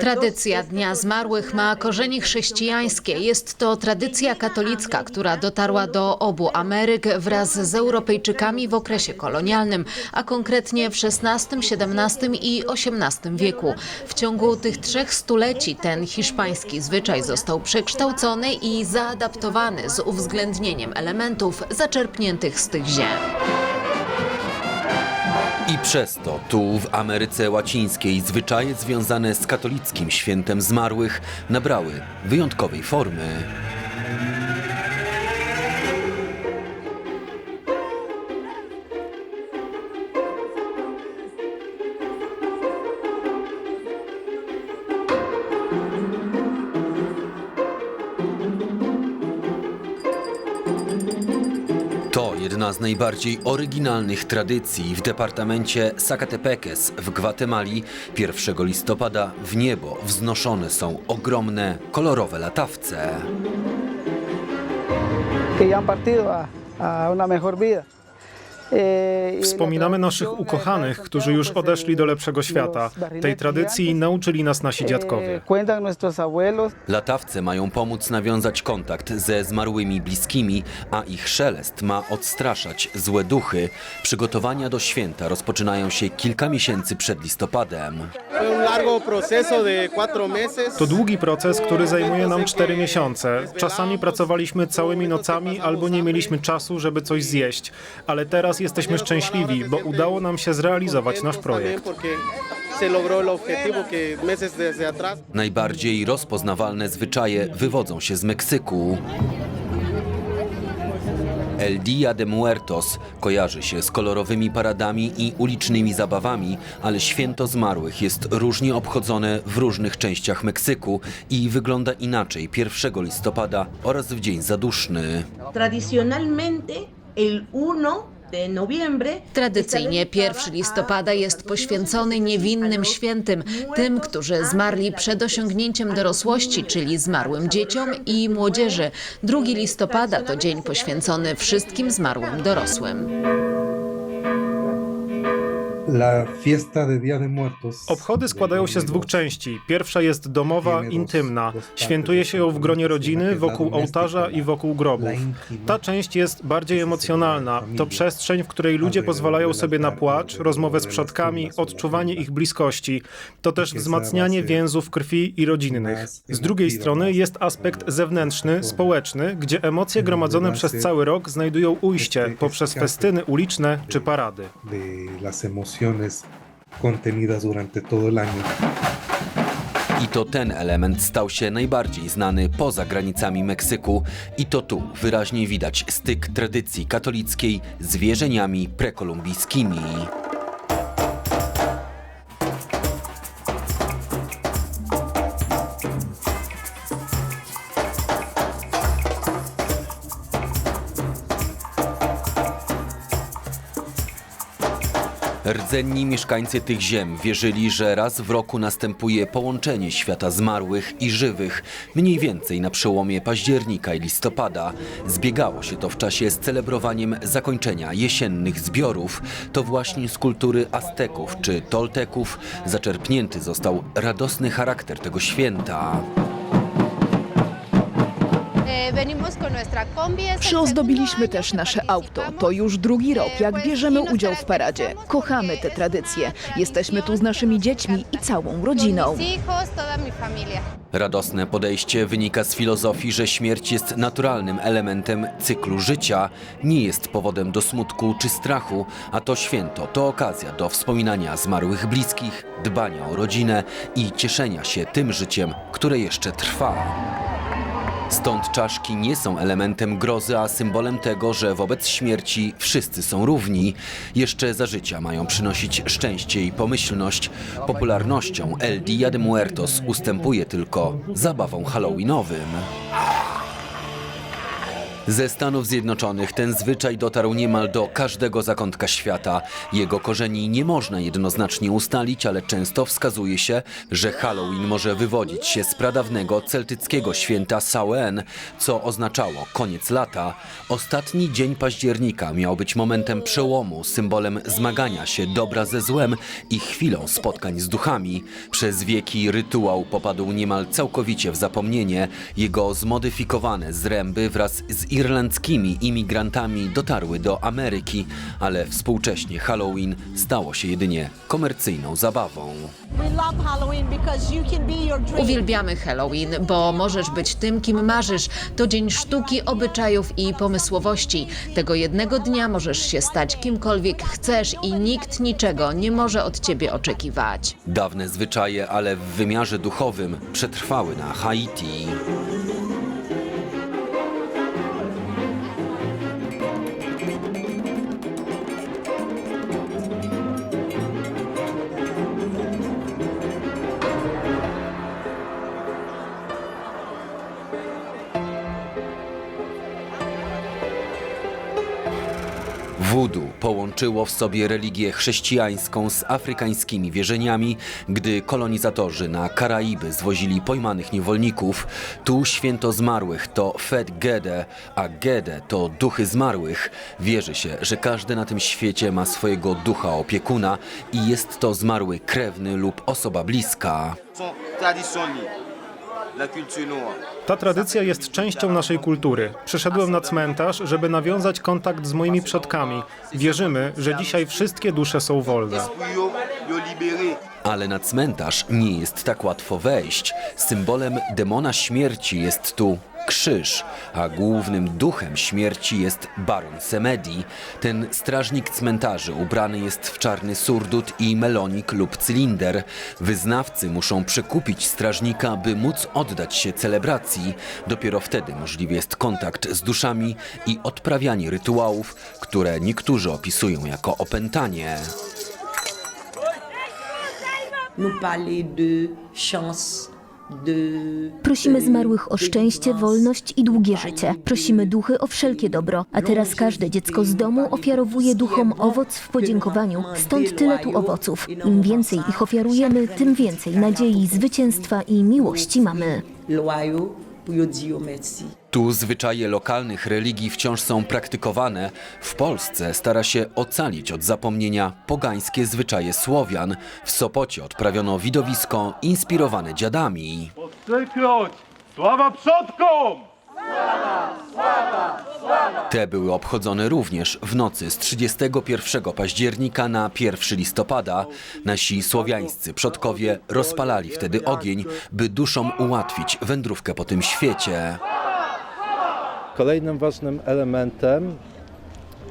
Tradycja Dnia Zmarłych ma korzenie chrześcijańskie. Jest to tradycja katolicka, która dotarła do obu Ameryk wraz z Europejczykami w okresie kolonialnym, a konkretnie w XVI, XVII i XVIII wieku. W ciągu tych trzech stuleci ten hiszpański zwyczaj został przekształcony i zaadaptowany z uwzględnieniem elementów zaczerpniętych z tych ziem. I przez to tu w Ameryce Łacińskiej zwyczaje związane z katolickim świętem zmarłych nabrały wyjątkowej formy. Jedna z najbardziej oryginalnych tradycji w departamencie Zacatepeques w Gwatemali. 1 listopada w niebo wznoszone są ogromne, kolorowe latawce. que ya han partido a, a una mejor vida. Y Wspominamy naszych ukochanych, którzy już odeszli do lepszego świata. Tej tradycji nauczyli nas nasi dziadkowie. nuestros abuelos Latawce mają pomóc nawiązać kontakt ze zmarłymi bliskimi, a ich szelest ma odstraszać złe duchy. Przygotowania do święta rozpoczynają się kilka miesięcy przed listopadem. To długi proces, który zajmuje nam 4 miesiące. Czasami pracowaliśmy całymi nocami albo nie mieliśmy czasu, żeby coś zjeść. Ale teraz jesteśmy szczęśliwi, bo udało nam się zrealizować nasz projekt. Najbardziej rozpoznawalne zwyczaje wywodzą się z Meksyku. El Dia de Muertos kojarzy się z kolorowymi paradami i ulicznymi zabawami, ale święto zmarłych jest różnie obchodzone w różnych częściach Meksyku i wygląda inaczej 1 listopada oraz w Dzień Zaduszny. Tradicionalmente, el 1 de noviembre. Tradycyjnie 1 listopada jest poświęcony niewinnym świętym, tym, którzy zmarli przed osiągnięciem dorosłości, czyli zmarłym dzieciom i młodzieży. 2 listopada to dzień poświęcony wszystkim zmarłym dorosłym. Obchody składają się z dwóch części. Pierwsza jest domowa, intymna. Świętuje się ją w gronie rodziny, wokół ołtarza i wokół grobów. Ta część jest bardziej emocjonalna. To przestrzeń, w której ludzie pozwalają sobie na płacz, rozmowę z przodkami, odczuwanie ich bliskości. To też wzmacnianie więzów krwi i rodzinnych. Z drugiej strony jest aspekt zewnętrzny, społeczny, gdzie emocje gromadzone przez cały rok znajdują ujście poprzez festyny uliczne czy parady. Emociones contenidas durante todo el año. I to ten element stał się najbardziej znany poza granicami Meksyku. I to tu wyraźnie widać styk tradycji katolickiej z wierzeniami prekolumbijskimi. Rdzenni mieszkańcy tych ziem wierzyli, że raz w roku następuje połączenie świata zmarłych i żywych, mniej więcej na przełomie października i listopada. Zbiegało się to w czasie z celebrowaniem zakończenia jesiennych zbiorów. To właśnie z kultury Azteków czy Tolteków zaczerpnięty został radosny charakter tego święta. Przyozdobiliśmy też nasze auto. To już drugi rok, jak bierzemy udział w paradzie. Kochamy te tradycje. Jesteśmy tu z naszymi dziećmi i całą rodziną. Radosne podejście wynika z filozofii, że śmierć jest naturalnym elementem cyklu życia, nie jest powodem do smutku czy strachu, a to święto to okazja do wspominania zmarłych bliskich, dbania o rodzinę i cieszenia się tym życiem, które jeszcze trwa. Stąd czaszki nie są elementem grozy, a symbolem tego, że wobec śmierci wszyscy są równi. Jeszcze za życia mają przynosić szczęście i pomyślność. Popularnością El Dia de Muertos ustępuje tylko zabawom halloweenowym. Ze Stanów Zjednoczonych ten zwyczaj dotarł niemal do każdego zakątka świata. Jego korzeni nie można jednoznacznie ustalić, ale często wskazuje się, że Halloween może wywodzić się z pradawnego celtyckiego święta Samhain, co oznaczało koniec lata. Ostatni dzień października miał być momentem przełomu, symbolem zmagania się dobra ze złem i chwilą spotkań z duchami. Przez wieki rytuał popadł niemal całkowicie w zapomnienie. Jego zmodyfikowane zręby wraz z irlandzkimi imigrantami dotarły do Ameryki, ale współcześnie Halloween stało się jedynie komercyjną zabawą. Uwielbiamy Halloween, bo możesz być tym, kim marzysz. To dzień sztuki, obyczajów i pomysłowości. Tego jednego dnia możesz się stać kimkolwiek chcesz i nikt niczego nie może od ciebie oczekiwać. Dawne zwyczaje, ale w wymiarze duchowym przetrwały na Haiti. Voodoo połączyło w sobie religię chrześcijańską z afrykańskimi wierzeniami, gdy kolonizatorzy na Karaiby zwozili pojmanych niewolników. Tu święto zmarłych to Fet Gede, a Gede to duchy zmarłych. Wierzy się, że każdy na tym świecie ma swojego ducha opiekuna i jest to zmarły krewny lub osoba bliska. sont tradition Ta tradycja jest częścią naszej kultury. Przyszedłem na cmentarz, żeby nawiązać kontakt z moimi przodkami. Wierzymy, że dzisiaj wszystkie dusze są wolne. Ale na cmentarz nie jest tak łatwo wejść. Symbolem demona śmierci jest tu krzyż, a głównym duchem śmierci jest baron Semedi. Ten strażnik cmentarzy ubrany jest w czarny surdut i melonik lub cylinder. Wyznawcy muszą przekupić strażnika, by móc oddać się celebracji. Dopiero wtedy możliwy jest kontakt z duszami i odprawianie rytuałów, które niektórzy opisują jako opętanie. nous parler de chance, de... Prosimy zmarłych o szczęście, wolność i długie życie. Prosimy duchy o wszelkie dobro. A teraz każde dziecko z domu ofiarowuje duchom owoc w podziękowaniu. Stąd tyle tu owoców. Im więcej ich ofiarujemy, tym więcej nadziei, zwycięstwa i miłości mamy. Tu zwyczaje lokalnych religii wciąż są praktykowane. W Polsce stara się ocalić od zapomnienia pogańskie zwyczaje Słowian. W Sopocie odprawiono widowisko inspirowane dziadami. Trzykroć! Sława przodkom! Te były obchodzone również w nocy z 31 października na 1 listopada. Nasi słowiańscy przodkowie rozpalali wtedy ogień, by duszom ułatwić wędrówkę po tym świecie. Kolejnym ważnym elementem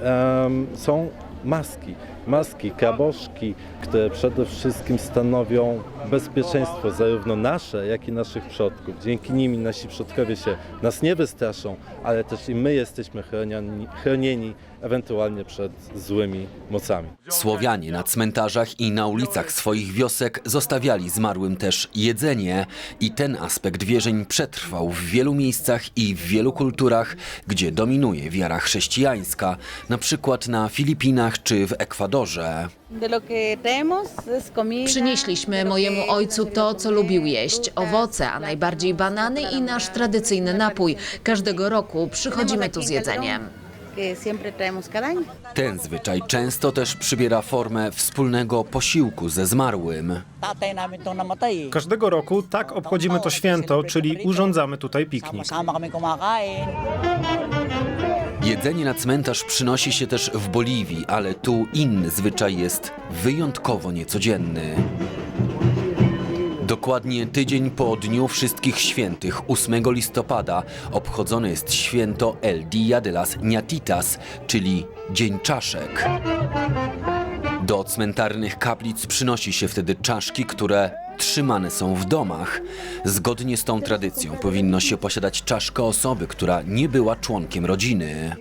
em, są maski. Maski, kaboszki, które przede wszystkim stanowią bezpieczeństwo zarówno nasze, jak i naszych przodków. Dzięki nimi nasi przodkowie się nas nie wystraszą, ale też i my jesteśmy chronieni, chronieni ewentualnie przed złymi mocami. Słowianie na cmentarzach i na ulicach swoich wiosek zostawiali zmarłym też jedzenie i ten aspekt wierzeń przetrwał w wielu miejscach i w wielu kulturach, gdzie dominuje wiara chrześcijańska, na przykład na Filipinach czy w Ekwadorze. Przynieśliśmy mojemu ojcu to, co lubił jeść: owoce, a najbardziej banany i nasz tradycyjny napój. Każdego roku przychodzimy tu z jedzeniem. Ten zwyczaj często też przybiera formę wspólnego posiłku ze zmarłym. Każdego roku tak obchodzimy to święto, czyli urządzamy tutaj piknik. Jedzenie na cmentarz przynosi się też w Boliwii, ale tu inny zwyczaj jest wyjątkowo niecodzienny. Dokładnie tydzień po Dniu Wszystkich Świętych, 8 listopada, obchodzone jest święto El Día de las czyli Dzień Czaszek. Do cmentarnych kaplic przynosi się wtedy czaszki, które trzymane są w domach. Zgodnie z tą tradycją powinno się posiadać czaszkę osoby, która nie była członkiem rodziny.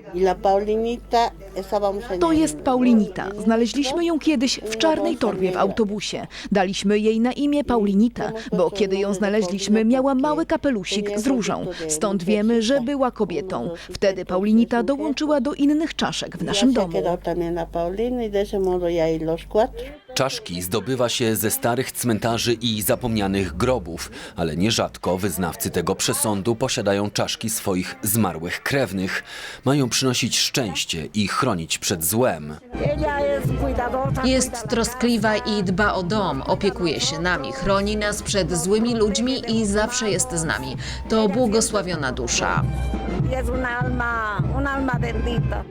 To jest Paulinita. Znaleźliśmy ją kiedyś w czarnej torbie w autobusie. Daliśmy jej na imię Paulinita, bo kiedy ją znaleźliśmy, miała mały kapelusik z różą. Stąd wiemy, że była kobietą. Wtedy Paulinita dołączyła do innych czaszek w naszym domu. Czaszki zdobywa się ze starych cmentarzy i zapomnianych grobów, ale nierzadko wyznawcy tego przesądu posiadają czaszki swoich zmarłych krewnych. Mają przynosić szczęście i chronić przed złem. Jest troskliwa i dba o dom, opiekuje się nami, chroni nas przed złymi ludźmi i zawsze jest z nami. To błogosławiona dusza. Es un alma, un alma bendita.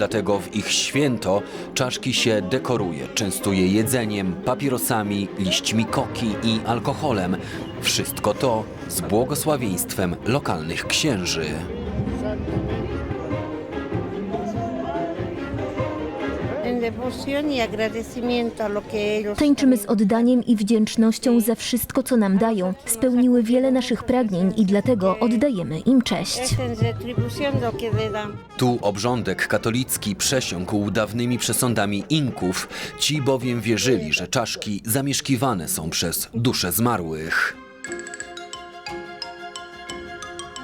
Dlatego w ich święto czaszki się dekoruje, częstuje jedzeniem, papierosami, liśćmi koki i alkoholem. Wszystko to z błogosławieństwem lokalnych księży. Tańczymy z oddaniem i wdzięcznością za wszystko, co nam dają. Spełniły wiele naszych pragnień i dlatego oddajemy im cześć. Tu obrządek katolicki przesiąkł dawnymi przesądami Inków, ci bowiem wierzyli, że czaszki zamieszkiwane są przez dusze zmarłych.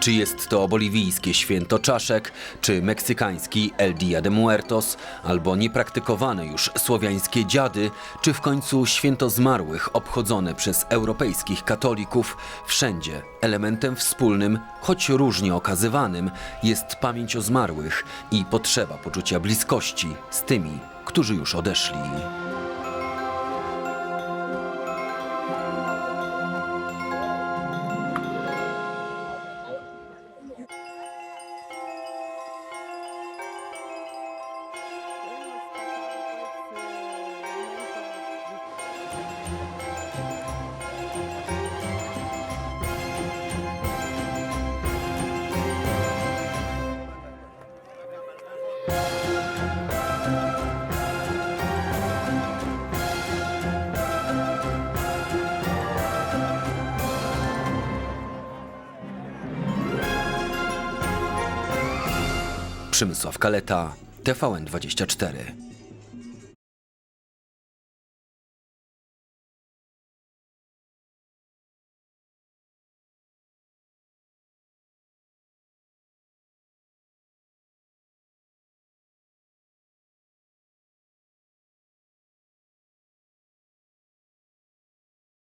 Czy jest to boliwijskie święto czaszek, czy meksykański El Dia de Muertos, albo niepraktykowane już słowiańskie dziady, czy w końcu święto zmarłych obchodzone przez europejskich katolików, wszędzie elementem wspólnym, choć różnie okazywanym, jest pamięć o zmarłych i potrzeba poczucia bliskości z tymi, którzy już odeszli. Przemysław Kaleta, TVN24.